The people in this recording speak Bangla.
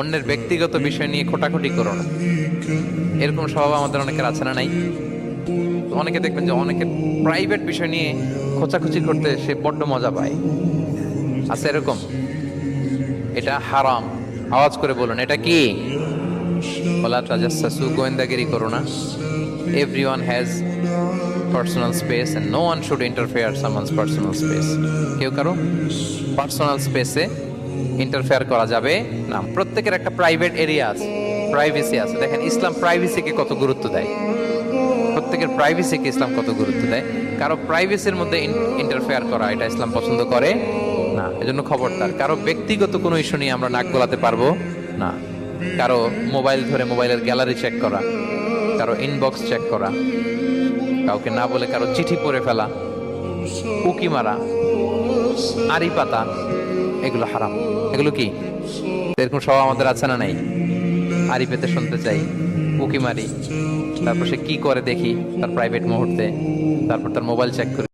অন্যের ব্যক্তিগত বিষয় নিয়ে খোটাখুটি করো না। এরকম স্বভাব আমাদের অনেকের আছে না নাই? অনেকে দেখবেন যে অনেকে প্রাইভেট বিষয় নিয়ে খোঁচাখুচি করতে সে বড্ড মজা পায়। আছে এরকম? এটা হারাম। আওয়াজ করে বলুন, এটা কি? বলা রাজাসু গোয়েন্দাগিরি করো না। Everyone has personal space no one should interfere someone's personal space কেউ কারও পার্সোনাল স্পেসে ইন্টারফেয়ার করা যাবে না। প্রত্যেকের একটা প্রাইভেট এরিয়া আছে প্রাইভেসি আছে। দেখেন, ইসলাম প্রাইভেসিকে কত গুরুত্ব দেয়? প্রত্যেকের প্রাইভেসিকে ইসলাম কত গুরুত্ব দেয়? কারও প্রাইভেসির মধ্যে ইন্টারফেয়ার করা, এটা ইসলাম পছন্দ করে না। এজন্য খবরদার, কারও ব্যক্তিগত কোনো ইস্যু নিয়ে আমরা নাক গলাতে পারব না। কারও মোবাইল ধরে মোবাইলের গ্যালারি চেক করা, কারও ইনবক্স চেক করা, কাউকে না বলে কারও চিঠি পড়ে ফেলা, উকি মারা, আড়ি পাতা এগুলো হারাম। এগুলো কি? এরকম সব আমাদের আছে না নাই? আরি পেতে শুনতে চাই, উকি মারি। তারপর সে কি করে দেখি? তার প্রাইভেট মুহূর্তে। তারপর তার মোবাইল চেক করি।